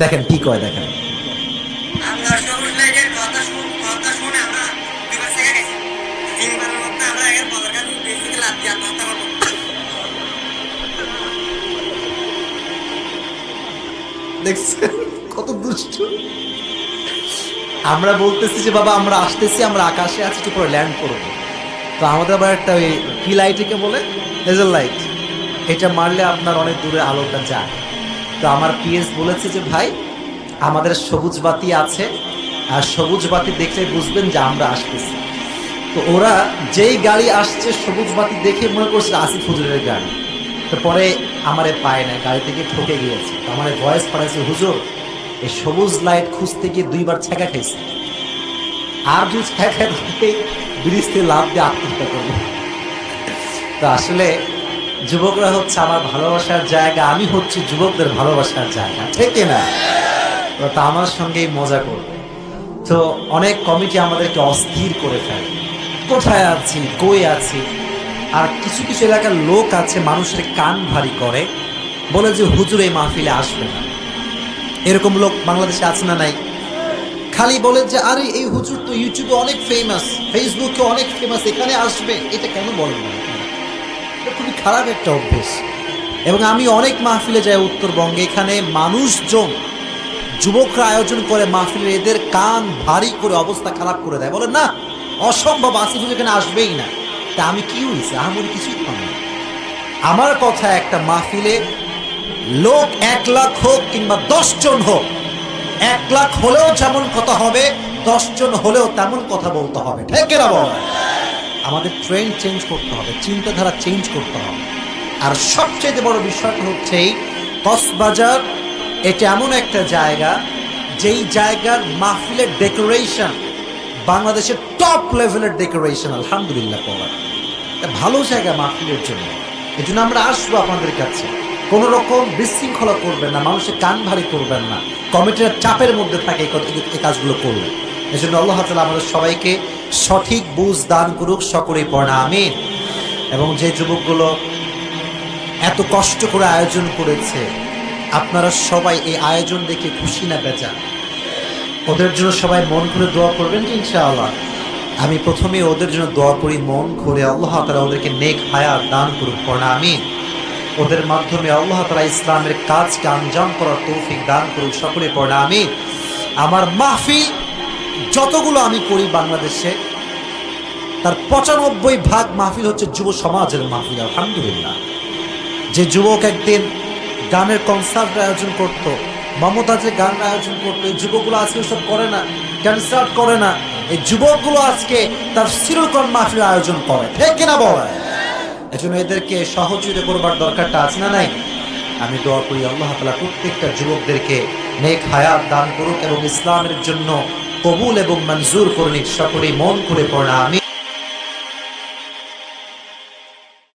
দেখেন কি কয় দেখেন। দেখছেন? কত দুষ্ট। আমরা বলতেছি যে বাবা আমরা আসতেছি আমরা আকাশে আছি একটু পরে ল্যান্ড করব। তো আমাদের আবার একটা ওই কি লাইটকে বলে লেজার লাইট এটা মারলে আপনার অনেক দূরে আলোটা যায়। তো আমার পিএস বলেছে যে, ভাই, আমাদের সবুজ বাতি আছে, আর সবুজ বাতি দেখলে বুঝবেন যে আমরা আসতেছি। তো ওরা যেই গাড়ি আসছে, সবুজ বাতি দেখে মনে করছে আসিফ হুজুরের গাড়ি। তো পরে আমারে পায় না গাড়ি থেকে ঠকে গিয়েছে। তো আমার ভয়েস পাঠাইছে, হুজুর, এই সবুজ লাইট খুঁজতে গিয়ে দুইবার ছেঁকা খাইছে আর যদি ছেঁকা খাইতে ব্রিজ থেকে লাভ দিয়ে আত্মহত্যা করব। তো আসলে যুবকরা হচ্ছে আমার ভালোবাসার জায়গা, আমি হচ্ছে যুবকদের ভালোবাসার জায়গা, ঠিক না? তো আমার সঙ্গেই মজা করবে। তো অনেক কমিটি আমাদেরকে অস্থির করে ফেলে। কোথায় আছি? কই আছি? আর কিছু কিছু এলাকার লোক আছে, মানুষের কান ভারী করে, বলে যে হুজুর এই মাহফিলে আসবে না। এরকম লোক বাংলাদেশে আছে না নাই? খালি বলে যে, আরে, এই হুজুর তো ইউটিউবে অনেক ফেমাস ফেসবুকে অনেক ফেমাস এখানে আসবে। এটা কেন বলেন না? খুবই খারাপ একটা অভ্যেস। এবং আমি অনেক মাহফিলে যাই উত্তরবঙ্গে, এখানে মানুষজন, যুবকরা আয়োজন করে মাহফিলের, এদের কান ভারী করে অবস্থা খারাপ করে দেয়। বলে, না, অসম্ভব আসিফুল এখানে আসবেই না। তা আমি কি হয়েছে আমার কিছুই পাবো আমার কথা একটা মাহফিলে লোক এক লাখ হোক কিংবা দশ জন হোক, এক লাখ হলেও যেমন কথা হবে, দশ জন হলেও তেমন কথা বলতে হবে। ঠিক না বল? আমাদের ট্রেন্ড চেঞ্জ করতে হবে, চিন্তাধারা চেঞ্জ করতে হবে। আর সবচেয়ে বড় বিষয়টা হচ্ছে এই কক্সবাজার, এটা এমন একটা জায়গা, যেই জায়গার মাহফিলের ডেকোরেশন বাংলাদেশের টপ লেভেলের ডেকোরেশন আলহামদুলিল্লাহ পাওয়া ভালো জায়গা মাহফিলের জন্য। এই জন্য আমরা আসব আপনাদের কাছে। কোনো রকম বিশৃঙ্খলা করবেন না মানুষের কান ভারী করবেন না। কমিটির চাপের মধ্যে থাকে এই কাজগুলো এই জন্য আল্লাহ তালা আমাদের সবাইকে সঠিক বুঝ দান করুক সকলে পড়া, আমিন। এবং যে যুবকগুলো এত কষ্ট করে আয়োজন করেছে, আপনারা সবাই এই আয়োজন দেখে খুশি না বেচা ওদের জন্য সবাই মন করে দোয়া করবেন ইনশাআল্লাহ? আমি প্রথমে ওদের জন্য দোয়া করি মন করে আল্লাহ তারা ওদেরকে নেক হায়াত দান করুক, পড়া আমি ওদের মাধ্যমে আল্লাহ তালা ইসলামের কাজকে আঞ্জাম করার তৌফিক দান করুক, সকলে পড়া আমি আমার মাহফিল যতগুলো আমি করি বাংলাদেশে, তার পঁচানব্বই ভাগ মাহফিল হচ্ছে যুব সমাজের মাহফিল, আলহামদুলিল্লাহ। যে যুবক একদিন গানের কনসার্ট আয়োজন করত, মমতাজের গান আয়োজন করতো, এই যুবকগুলো আজকে সব করে না কনসার্ট করে না, এই যুবকগুলো আজকে তার সিরকন মাহফিল আয়োজন করে, ঠিক কিনা বলে এজন্য এদেরকে সহযোগিতা করবার দরকারটা আছে না নাই? আমি দোয়া করি আল্লাহ তালা প্রত্যেকটা যুবকদেরকে নেক হায়াত দান করুক এবং ইসলামের জন্য কবুল এবং মঞ্জুর করুন সকলে মন করে পড়া আমি